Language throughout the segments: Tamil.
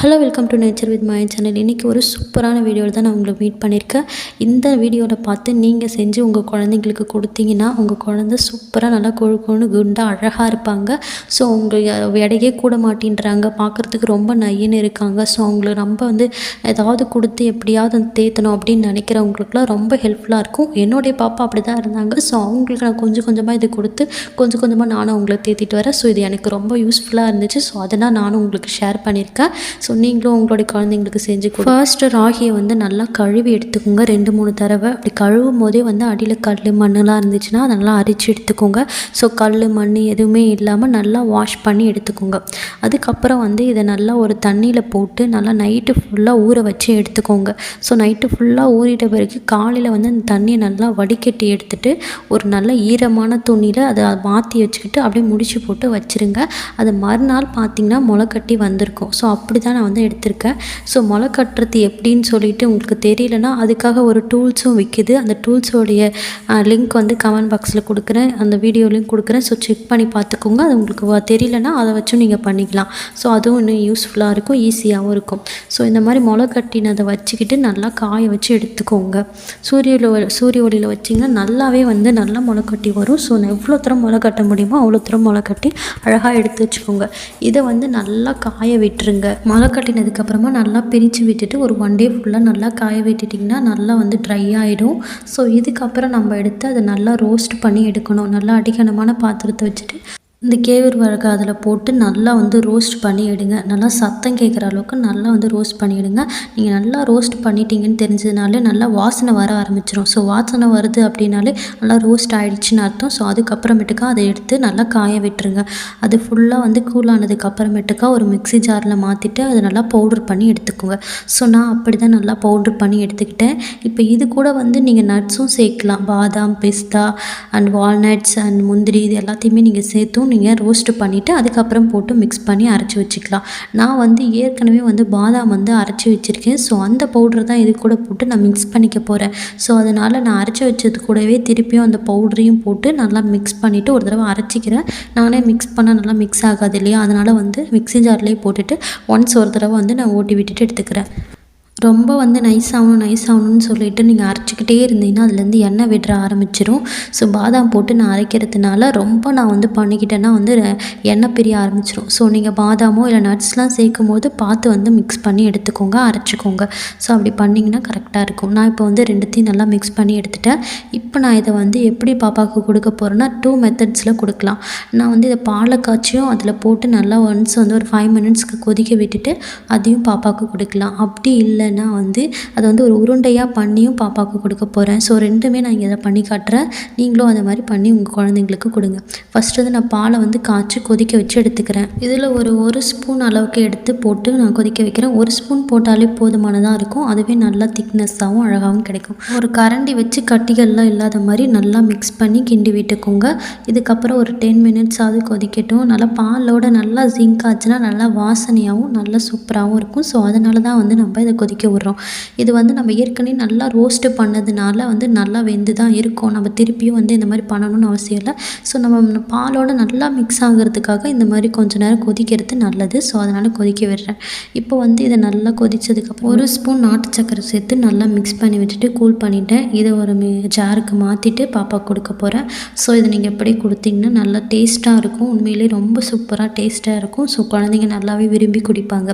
Hello welcome to nature with my channel இன்றைக்கி ஒரு சூப்பரான வீடியோவில் தான் நான் உங்களை மீட் பண்ணியிருக்கேன். இந்த வீடியோவில் பார்த்து நீங்கள் செஞ்சு உங்கள் குழந்தைங்களுக்கு கொடுத்தீங்கன்னா உங்கள் குழந்த சூப்பராக நல்லா கொழு கொழுன்னு குண்டாக அழகாக இருப்பாங்க. ஸோ உங்கள் எடையே கூட மாட்டின்றாங்க. பார்க்குறதுக்கு ரொம்ப நையன்னு இருக்காங்க. ஸோ அவங்களுக்கு நம்ம வந்து ஏதாவது கொடுத்து எப்படியாவது தேத்தணும் அப்படின்னு நினைக்கிறவங்களுக்குலாம் ரொம்ப ஹெல்ப்ஃபுல்லாக இருக்கும். என்னுடைய பாப்பா அப்படி தான் இருந்தாங்க. ஸோ அவங்களுக்கு நான் கொஞ்சம் கொஞ்சமாக இது கொடுத்து கொஞ்சம் கொஞ்சமாக நானும் அவங்கள தேத்திட்டு வரேன். ஸோ இது எனக்கு ரொம்ப யூஸ்ஃபுல்லாக இருந்துச்சு. ஸோ அதனால் நானும் உங்களுக்கு ஷேர் பண்ணியிருக்கேன். ஸோ நீங்களும் உங்களுடைய குழந்தைங்களுக்கு செஞ்சு ஃபர்ஸ்ட் ராகியை வந்து நல்லா கழுவி எடுத்துக்கோங்க. ரெண்டு மூணு தடவை. அப்படி கழுவும் போதே வந்து அடியில் கல் மண்ணெலாம் இருந்துச்சுன்னா அதை நல்லா அரிச்சு எடுத்துக்கோங்க. ஸோ கல் மண் எதுவுமே இல்லாமல் நல்லா வாஷ் பண்ணி எடுத்துக்கோங்க. அதுக்கப்புறம் வந்து இதை நல்லா ஒரு தண்ணியில் போட்டு நல்லா நைட்டு ஃபுல்லாக ஊற வச்சு எடுத்துக்கோங்க. ஸோ நைட்டு ஃபுல்லாக ஊறிட்ட பிறகு காலையில் வந்து அந்த தண்ணியை நல்லா வடிகட்டி எடுத்துகிட்டு ஒரு நல்ல ஈரமான துணியில் அதை மாற்றி வச்சுக்கிட்டு அப்படியே முடிச்சு போட்டு வச்சுருங்க. அது மறுநாள் பார்த்திங்கன்னா முளைக்கட்டி வந்திருக்கும். ஸோ அப்படி தான் நான் வந்து எடுத்திருக்கேன். ஸோ முளை கட்டுறது எப்படின்னு சொல்லிட்டு உங்களுக்கு தெரியலனா அதுக்காக ஒரு டூல்ஸும் விற்கிது அந்த டூல்ஸோடைய லிங்க் வந்து கமெண்ட் பாக்ஸில் கொடுக்குறேன். அந்த வீடியோ லிங்க் கொடுக்குறேன். ஸோ செக் பண்ணி பார்த்துக்கோங்க. அது உங்களுக்கு தெரியலனா அதை வச்சும் நீங்கள் பண்ணிக்கலாம். ஸோ அதுவும் இன்னும் யூஸ்ஃபுல்லாக இருக்கும் ஈஸியாகவும் இருக்கும். ஸோ இந்த மாதிரி முளை கட்டினதை வச்சுக்கிட்டு நல்லா காய வச்சு எடுத்துக்கோங்க. சூரிய சூரிய ஒளியில் வச்சிங்கன்னா நல்லாவே வந்து நல்லா முளை கட்டி வரும். ஸோ நான் எவ்வளோ தூரம் முளை கட்ட முடியுமோ அவ்வளோ தூரம் முளை கட்டி அழகாக எடுத்து வச்சுக்கோங்க. இதை வந்து நல்லா காய விட்டுருங்க. முளை கட்டினதுக்கப்புறமா நல்லா பிரித்து விட்டுட்டு ஒரு ஒன் டே ஃபுல்லாக நல்லா காய விட்டுட்டிங்கன்னா நல்லா வந்து ட்ரை ஆகிடும் ஸோ இதுக்கப்புறம் நம்ம எடுத்து அதை நல்லா ரோஸ்ட் பண்ணி எடுக்கணும். நல்லா அடிக்கனமான பாத்திரத்தை வச்சுட்டு இந்த கேழ்வரகு அதில் போட்டு நல்லா வந்து ரோஸ்ட் பண்ணி எடுங்க நல்லா சத்தம் கேட்குற அளவுக்கு நல்லா வந்து ரோஸ்ட் பண்ணிவிடுங்க நீங்கள் நல்லா ரோஸ்ட் பண்ணிட்டீங்கன்னு தெரிஞ்சதுனாலே நல்லா வாசனை வர ஆரம்பிச்சிடும் ஸோ வாசனை வருது அப்படின்னாலே நல்லா ரோஸ்ட் ஆகிடுச்சின்னு அர்த்தம். ஸோ அதுக்கப்புறமேட்டுக்கா அதை எடுத்து நல்லா காய விட்டுருங்க. அது ஃபுல்லாக வந்து கூல் ஆனதுக்கப்புறமேட்டுக்கா ஒரு மிக்ஸி ஜாரில் மாற்றிட்டு அதை நல்லா பவுட்ரு பண்ணி எடுத்துக்கோங்க. ஸோ நான் அப்படி தான் நல்லா பவுட்ரு பண்ணி எடுத்துக்கிட்டேன். இப்போ இது கூட வந்து நீங்கள் நட்ஸும் சேர்க்கலாம். பாதாம் பிஸ்தா அண்ட் வால்நட்ஸ் அண்ட் முந்திரி இது எல்லாத்தையுமே நீங்கள் சேர்த்தும். நீங்கள் ரோஸ்ட் பண்ணிவிட்டு அதுக்கப்புறம் போட்டு மிக்ஸ் பண்ணி அரைச்சி வச்சுக்கலாம். நான் வந்து ஏற்கனவே வந்து பாதாம் வந்து அரைச்சி வச்சுருக்கேன். ஸோ அந்த பவுடர் தான் இது கூட போட்டு நான் மிக்ஸ் பண்ணிக்க போகிறேன் ஸோ அதனால் நான் அரைச்சி வச்சது கூடவே திருப்பியும் அந்த பவுடரையும் போட்டு நல்லா மிக்ஸ் பண்ணிவிட்டு ஒரு தடவை அரைச்சிக்கிறேன். நானே மிக்ஸ் பண்ணால் நல்லா மிக்ஸ் ஆகாது இல்லையா? அதனால் வந்து மிக்ஸி ஜார்லேயே போட்டுட்டு ஒன்ஸ் ஒரு தடவை வந்து நான் ஓட்டி விட்டுட்டு எடுத்துக்கிறேன். ரொம்ப வந்து நைஸ் ஆகணும் நைஸ் ஆகணும்னு சொல்லிட்டு நீங்கள் அரைச்சிக்கிட்டே இருந்தீங்கன்னா அதுலேருந்து எண்ணெய் விடுற ஆரம்பிச்சிடும் ஸோ பாதாம் போட்டு நான் அரைக்கிறதுனால ரொம்ப நான் வந்து பண்ணிக்கிட்டேன்னா வந்து எண்ணெய் பிரிய ஆரம்பிச்சிடும் ஸோ நீங்கள் பாதாமோ இல்லை நட்ஸ்லாம் சேர்க்கும் போது பார்த்து வந்து மிக்ஸ் பண்ணி எடுத்துக்கோங்க அரைச்சிக்கோங்க. ஸோ அப்படி பண்ணிங்கன்னா கரெக்டாக இருக்கும். நான் இப்போ வந்து ரெண்டுத்தையும் நல்லா மிக்ஸ் பண்ணி எடுத்துட்டேன். இப்போ நான் இதை வந்து எப்படி பாப்பாவுக்கு கொடுக்க போகிறேன்னா டூ மெத்தட்ஸில் கொடுக்கலாம். நான் வந்து இதை பாலை காய்ச்சியும் அதில் போட்டு நல்லா ஒன்ஸ் வந்து ஒரு ஃபைவ் மினிட்ஸ்க்கு கொதிக்க விட்டுட்டு அதையும் பாப்பாவுக்கு கொடுக்கலாம். அப்படி இல்லை இல்லைன்னா வந்து அதை வந்து ஒரு உருண்டையாக பண்ணியும் பாப்பாவுக்கு கொடுக்க போகிறேன் ஸோ ரெண்டுமே நான் இங்கே இதை பண்ணி காட்டுறேன். நீங்களும் அதை மாதிரி பண்ணி உங்கள் குழந்தைங்களுக்கு கொடுங்க. ஃபஸ்ட்டு வந்து நான் பாலை வந்து காய்ச்சி கொதிக்க வச்சு எடுத்துக்கிறேன். இதில் ஒரு ஒரு ஸ்பூன் அளவுக்கு எடுத்து போட்டு நான் கொதிக்க வைக்கிறேன். ஒரு ஸ்பூன் போட்டாலே போதுமானதாக இருக்கும். அதுவே நல்லா திக்னஸ்ஸாகவும் அழகாகவும் கிடைக்கும். ஒரு கரண்டி வச்சு கட்டிகள்லாம் இல்லாத மாதிரி நல்லா மிக்ஸ் பண்ணி கிண்டி விட்டுக்கோங்க. இதுக்கப்புறம் ஒரு டென் மினிட்ஸாவது கொதிக்கட்டும். நல்லா பாலோட நல்லா ஜிங்க் ஆச்சுன்னா நல்லா வாசனையாகவும் நல்லா சூப்பராகவும் இருக்கும். ஸோ அதனால தான் வந்து நம்ம இதை கொதிக்க கொதிக்க விட்றோம். இது வந்து நம்ம ஏற்கனவே நல்லா ரோஸ்ட்டு பண்ணதுனால வந்து நல்லா வெந்து தான் இருக்கும். நம்ம திருப்பியும் வந்து இந்த மாதிரி பண்ணணும்னு அவசியம் இல்லை. ஸோ நம்ம பாலோட நல்லா மிக்ஸ் ஆகிறதுக்காக இந்த மாதிரி கொஞ்சம் நேரம் கொதிக்கிறது நல்லது. ஸோ அதனால் கொதிக்க விடுறேன். இப்போ வந்து இதை நல்லா கொதித்ததுக்கப்புறம் ஒரு ஸ்பூன் நாட்டு சக்கரை சேர்த்து நல்லா மிக்ஸ் பண்ணி வச்சுட்டு கூல் பண்ணிவிட்டேன் இதை ஒரு ஜாருக்கு மாற்றிட்டு பாப்பா கொடுக்க போகிறேன் ஸோ இதை நீங்கள் எப்படி கொடுத்தீங்கன்னா நல்லா டேஸ்ட்டாக இருக்கும். உண்மையிலே ரொம்ப சூப்பராக டேஸ்ட்டாக இருக்கும். ஸோ குழந்தைங்க நல்லாவே விரும்பி குடிப்பாங்க.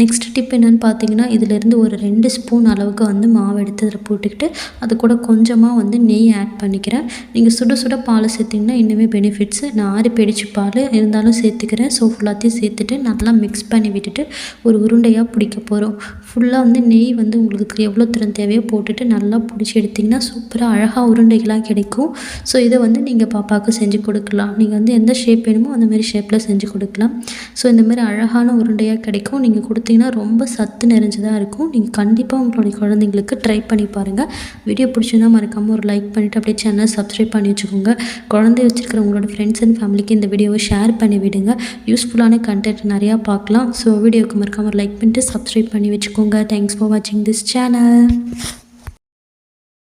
நெக்ஸ்ட் டிப் என்னென்னு பார்த்தீங்கன்னா இதிலேருந்து ஒரு ரெண்டு ஸ்பூன் அளவுக்கு வந்து மாவு எடுத்து அதில் போட்டுக்கிட்டு அது கூட கொஞ்சமாக வந்து நெய் ஆட் பண்ணிக்கிறேன். நீங்கள் சுட சுட பால் சேர்த்திங்கன்னா இன்னுமே பெனிஃபிட்ஸு நான் ஆறு பிடிச்சி பால் இருந்தாலும் சேர்த்துக்கிறேன். ஸோ ஃபுல்லாத்தையும் சேர்த்துட்டு நல்லா மிக்ஸ் பண்ணி விட்டுட்டு ஒரு உருண்டையாக பிடிக்க போகிறோம் ஃபுல்லாக வந்து நெய் வந்து உங்களுக்கு எவ்வளோ திறன் தேவையோ போட்டுட்டு நல்லா பிடிச்சி எடுத்திங்கன்னா சூப்பராக அழகாக உருண்டைகளாக கிடைக்கும். ஸோ இதை வந்து நீங்கள் பாப்பாவுக்கு செஞ்சு கொடுக்கலாம். நீங்கள் வந்து எந்த ஷேப் வேணுமோ அந்த மாதிரி ஷேப்பில் செஞ்சு கொடுக்கலாம். ஸோ இந்த மாதிரி அழகான உருண்டையாக கிடைக்கும். நீங்கள் கொடுத்தீங்கன்னா ரொம்ப சத்து நிறைஞ்சதாக இருக்கும். நீங்கள் கண்டிப்பாக உங்களுடைய குழந்தைங்களுக்கு ட்ரை பண்ணி பாருங்கள் வீடியோ பிடிச்சிருந்தால் மறக்காமல் ஒரு லைக் பண்ணிவிட்டு அப்படியே சேனல் சப்ஸ்கிரைப் பண்ணி வச்சுக்கோங்க. குழந்தை வச்சுருக்கிற உங்களோட ஃப்ரெண்ட்ஸ் அண்ட் ஃபேமிலிக்கு இந்த வீடியோவை ஷேர் பண்ணி விடுங்க. யூஸ்ஃபுல்லான கண்டென்ட் நிறையா பார்க்கலாம். ஸோ வீடியோவுக்கு மறக்காமல் ஒரு லைக் பண்ணிட்டு சப்ஸ்கிரைப் பண்ணி வச்சுக்கோங்க. தேங்க்ஸ் ஃபார் வாட்சிங் திஸ் சேனல்